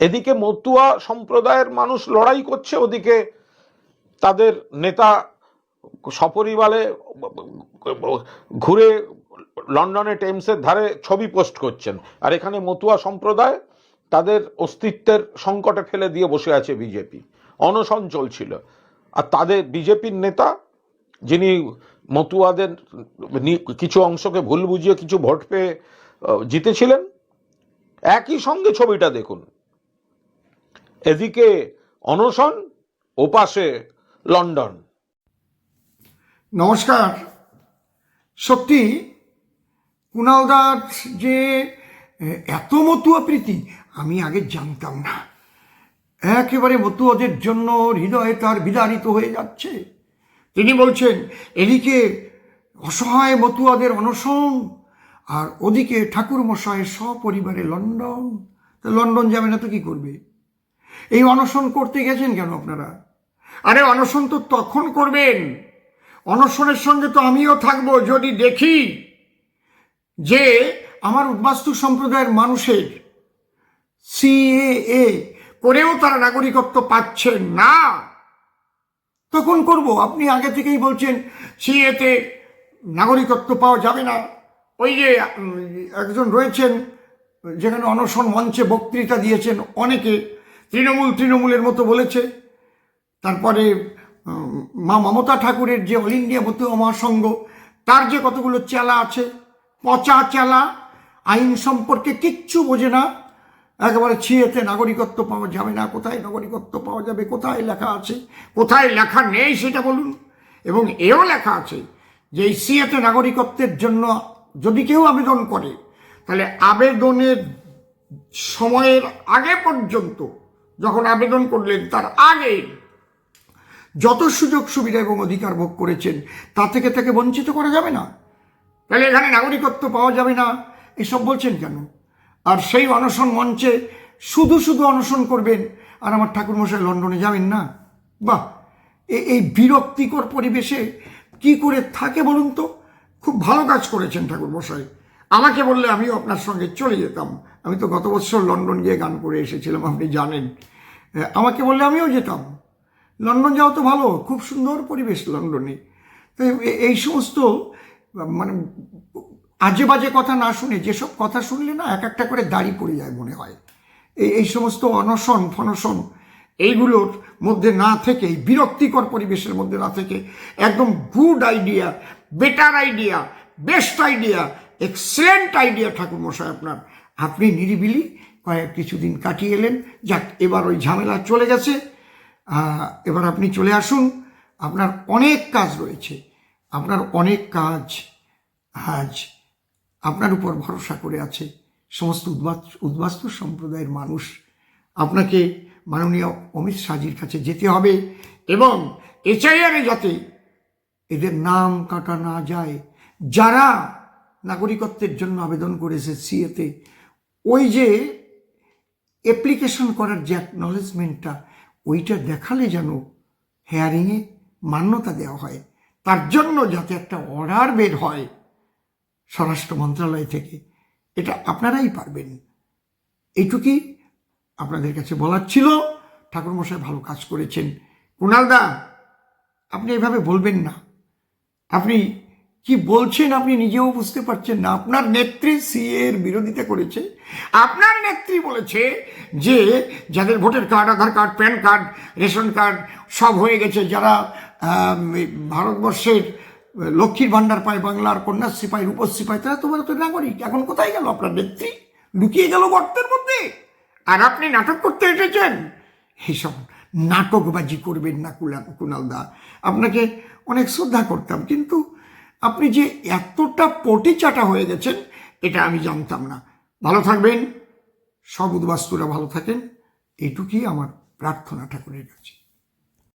এদিকে মতুয়া সম্প্রদায়ের মানুষ লড়াই করছে, ওদিকে তাদের নেতা সপরিবারে ঘুরে লন্ডনে টেমসের ধারে ছবি পোস্ট করছেন। আর এখানে মতুয়া সম্প্রদায় তাদের অস্তিত্বের সংকটে ফেলে দিয়ে বসে আছে বিজেপি। অনশন চলছিল আর তাদের বিজেপির নেতা, যিনি মতুয়াদের কিছু অংশকে ভুল বুঝিয়ে কিছু ভোট পেয়ে জিতেছিলেন, একই সঙ্গে ছবিটা দেখুন। এদিকে অনশন, ওপাশে লন্ডন। নমস্কার। সত্যি কুণাল দাস যে এত মতুয়া প্রীতি, আমি আগে জানতাম না। একেবারে মতুয়াদের জন্য হৃদয়ে তার বিদারিত হয়ে যাচ্ছে। তিনি বলছেন, এদিকে অসহায় মতুয়াদের অনশন, আর ওদিকে ঠাকুর মশাইয়ের সপরিবারে লন্ডন। লন্ডন যাবে না তো কি করবে? এই অনশন করতে গেছেন কেন আপনারা? আরে অনশন তো তখন করবেন। অনশনের সঙ্গে তো আমিও থাকব যদি দেখি যে আমার উদ্বাস্তু সম্প্রদায়ের মানুষের সিএএ করেও তারা নাগরিকত্ব পাচ্ছেন না। তখন করব। আপনি আগে থেকেই বলছেন সিএতে নাগরিকত্ব পাওয়া যাবে না। ওই যে একজন রয়েছেন, যেখানে অনশন মঞ্চে বক্তৃতা দিয়েছেন অনেকে। তৃণমূল তৃণমূলের মতো বলেছে। তারপরে মা মমতা ঠাকুরের যে অল ইন্ডিয়া মতুয়া মহাসংঘ, তার যে কতগুলো চেলা আছে, পচা চেলা, আইন সম্পর্কে কিচ্ছু বোঝে না। একেবারে ছিঁড়েতে নাগরিকত্ব পাওয়া যাবে না, কোথায় নাগরিকত্ব পাওয়া যাবে, কোথায় লেখা আছে, কোথায় লেখা নেই সেটা বলুন। এবং এও লেখা আছে যে এই সিএতে নাগরিকত্বের জন্য যদি কেউ আবেদন করে, তাহলে আবেদনের সময়ের আগে পর্যন্ত যখন আবেদন করলেন তার আগে যত সুযোগ, সুবিধা এবং অধিকার ভোগ করেছেন, তা থেকে তাকে বঞ্চিত করা যাবে না। তাহলে এখানে নাগরিকত্ব পাওয়া যাবে না। এসব বলছেন কেন? আর সেই অনশন মঞ্চে শুধু শুধু অনশন করবেন আর আমার ঠাকুরমশাই লন্ডনে যাবেন না? বাহ! এই বিরক্তিকর পরিবেশে কি করে থাকে বলুন তো? খুব ভালো কাজ করেছেন ঠাকুরমশাই। আমাকে বললে আমিও আপনার সঙ্গে চলে যেতাম। আমি তো গত বছর লন্ডন গিয়ে গান করে এসেছিলাম, আপনি জানেন। আমাকে বললে আমিও যেতাম। লন্ডন যাওয়া তো ভালো, খুব সুন্দর পরিবেশ লন্ডনে। তো এই সমস্ত মানে আজে বাজে কথা না শুনে, যেসব কথা শুনলে না এক একটা করে দাড়ি পড়ে যায় মনে হয়। এই এই সমস্ত অনশন, ফনশন, এইগুলোর মধ্যে না থেকে এই বিরক্তিকর পরিবেশের মধ্যে না থেকে, একদম good idea better idea best idea excellent idea ঠাকুর মশাই আপনার। আপনি নিরিবিলি কয়েক কিছুদিন কাটিয়ে এলেন। যাক, এবার ওই ঝামেলা চলে গেছে। এবার আপনি চলে আসুন। আপনার অনেক কাজ রয়েছে। আপনার অনেক কাজ আজ আপনার উপর ভরসা করে আছে। সমস্ত উদ্বাস, উদ্বাস্তু সম্প্রদায়ের মানুষ। আপনাকে মাননীয় অমিত শাহজির কাছে যেতে হবে এবং এচআইআরে যাতে এদের নাম কাটা না যায়। যারা নাগরিকত্বের জন্য আবেদন করেছে সিএতে ওই যে অ্যাপ্লিকেশন করার যে অ্যাকনলেজমেন্টটা ওইটা দেখালে যেন হেয়ারিংয়ে মান্যতা দেওয়া হয়। তার জন্য যাতে একটা অর্ডার বের হয় স্বরাষ্ট্র মন্ত্রণালয় থেকে, এটা আপনারাই পারবেন। এইটুকুই আপনাদের কাছে বলার ছিল। ঠাকুরমশাই ভালো কাজ করেছেন। কুণালদা, আপনি এভাবে বলবেন না। আপনি কি বলছেন আপনি নিজেও বুঝতে পারছেন না? আপনার নেত্রী সিএ এর বিরোধিতা করেছে। আপনার নেত্রী বলেছে যে যাদের voter card, Aadhaar card, PAN card, ration card সব হয়ে গেছে। যারা ভারতবর্ষের লক্ষ্মীর ভাণ্ডার পায়, বাংলার কন্যাশ্রী পায়, রূপশ্রী পায়, তারা তোমার তো নাগরিক। এখন কোথায় গেল আপনার নেত্রী? লুকিয়ে গেল গর্তের মধ্যে। আর আপনি নাটক করতে এসেছেন। এইসব নাটকবাজি করবেন না কুলা কুণালদা আপনাকে অনেক শ্রদ্ধা করতাম, কিন্তু আপনি যে এতটা পটি চাটা হয়ে গেছেন, এটা আমি জানতাম না। ভালো থাকবেন। সব উদ্বাস্তুরা ভালো থাকেন। এইটুকুই আমার প্রার্থনা ঠাকুরের কাছে।